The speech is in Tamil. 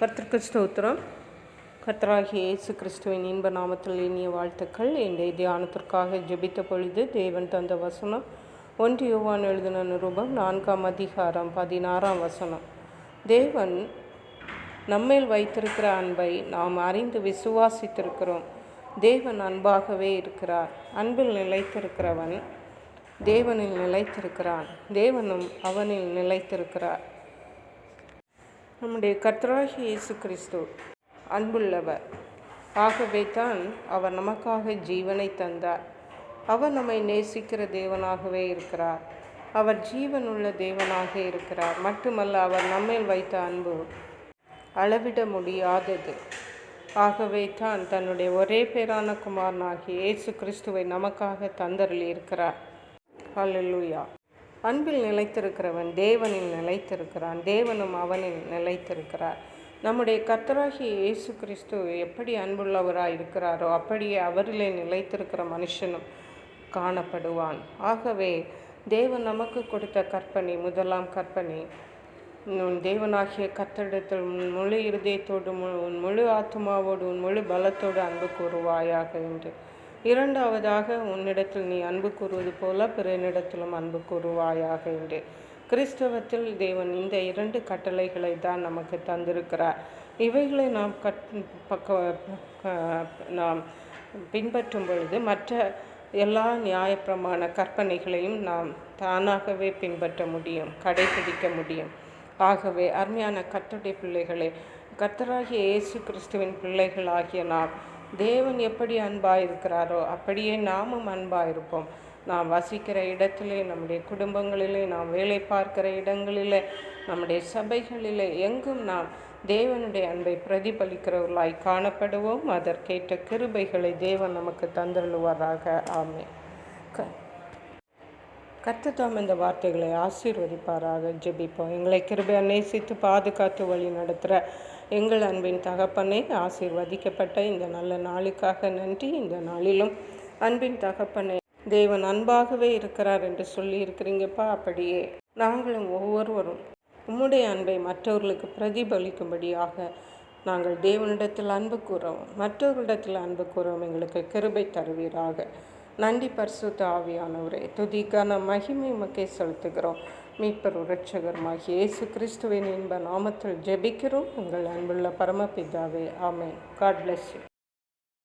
கர்த்தர்க்கு ஸ்தோத்திரம். கர்த்தராகிய இயேசு கிறிஸ்துவின் இன்ப நாமத்தில் இனிய வாழ்த்துக்கள். இன்றைய தியானத்திற்காக ஜெபித்த பொழுது தேவன் தந்த வசனம் ஒன்று யோவான் எழுதின நிருபம் நான்காம் அதிகாரம் பதினாறாம் வசனம். தேவன் நம்மேல் வைத்திருக்கிற அன்பை நாம் அறிந்து விசுவாசித்திருக்கிறோம். தேவன் அன்பாகவே இருக்கிறார். அன்பில் நிலைத்திருக்கிறவன் தேவனில் நிலைத்திருக்கிறான். தேவனும் அவனில் நிலைத்திருக்கிறார். நம்முடைய கர்த்தராகி இயேசு கிறிஸ்து அன்புள்ளவர். ஆகவே தான் அவர் நமக்காக ஜீவனை தந்தார். அவர் நம்மை நேசிக்கிற தேவனாகவே இருக்கிறார். அவர் ஜீவனுள்ள தேவனாக இருக்கிறார். மட்டுமல்ல அவர் நம்மேல் வைத்த அன்பு அளவிட முடியாதது. ஆகவே தான் தன்னுடைய ஒரே பேரான குமாரனாகி இயேசு கிறிஸ்துவை நமக்காக தந்தருளி இருக்கிறார் ஹalleluya. அன்பில் நிலைத்திருக்கிறவன் தேவனில் நிலைத்திருக்கிறான் தேவனும் அவனில் நிலைத்திருக்கிறார். நம்முடைய கர்த்தராகி இயேசு கிறிஸ்து எப்படி அன்புள்ளவராக இருக்கிறாரோ அப்படியே அவரிலே நிலைத்திருக்கிற மனுஷனும் காணப்படுவான். ஆகவே தேவன் நமக்கு கொடுத்த கற்பனை முதலாம் கற்பனை உன் தேவனாகிய கத்தடத்தில் உன் முழு இருதயத்தோடு உன் முழு ஆத்மாவோடு உன் முழு பலத்தோடு அன்பு கூறுவாயாக என்று. இரண்டாவதாக உன்னிடத்தில் நீ அன்பு கூறுவது போல பிறனிடத்திலும் அன்பு கூறுவாயாக என்று. கிறிஸ்தவத்தில் தேவன் இந்த இரண்டு கட்டளைகளை தான் நமக்கு தந்திருக்கிறார். இவைகளை நாம் கட் பக்க நாம் பின்பற்றும் பொழுது மற்ற எல்லா நியாயப்பிரமாண கற்பனைகளையும் நாம் தானாகவே பின்பற்ற முடியும் கடைபிடிக்க முடியும். ஆகவே அருமையான கர்த்தருடைய பிள்ளைகளே கத்தராகிய இயேசு கிறிஸ்துவின் பிள்ளைகளாகிய நாம் தேவன் எப்படி அன்பாக இருக்கிறாரோ அப்படியே நாமும் அன்பாக இருப்போம் நாம் வசிக்கிற இடத்திலே நம்முடைய குடும்பங்களிலே நாம் வேலை பார்க்கிற இடங்களிலே நம்முடைய சபைகளிலே எங்கும் நாம் தேவனுடைய அன்பை பிரதிபலிக்கிறவர்களாய் காணப்படுவோம். அதற்கேற்ற கிருபைகளை தேவன் நமக்கு தந்தருளுவாராக. ஆமே க கர்த்ததாம் இந்த வார்த்தைகளை ஆசீர்வதிப்பாராக. ஜெபிப்போம். எங்களை கிருபையா நேசித்து பாதுகாத்து வழி நடத்துகிற எங்கள் அன்பின் தகப்பனை ஆசீர்வதிக்கப்பட்ட இந்த நல்ல நாளுக்காக நன்றி. இந்த நாளிலும் அன்பின் தகப்பனை தேவன் அன்பாகவே இருக்கிறார் என்று சொல்லி இருக்கிறீங்கப்பா அப்படியே. நாங்களும் ஒவ்வொருவரும் உம்முடைய அன்பை மற்றவர்களுக்கு பிரதிபலிக்கும்படியாக நாங்கள் தேவனிடத்தில் அன்பு கூறவும் மற்றவர்களிடத்தில் அன்பு கூறவும் எங்களுக்கு கிருபை தருவீராக. நன்றி பரிசுத்த ஆவியானவரே. துதிக்கான மகிமை மக்கை செலுத்துகிறோம். மீட்பர் இரட்சகருமாகிய இயேசு கிறிஸ்துவின் இன்ப நாமத்தில் ஜெபிக்கிறோம். உங்கள் அன்புள்ள பரமபிதாவே ஆமென். God bless you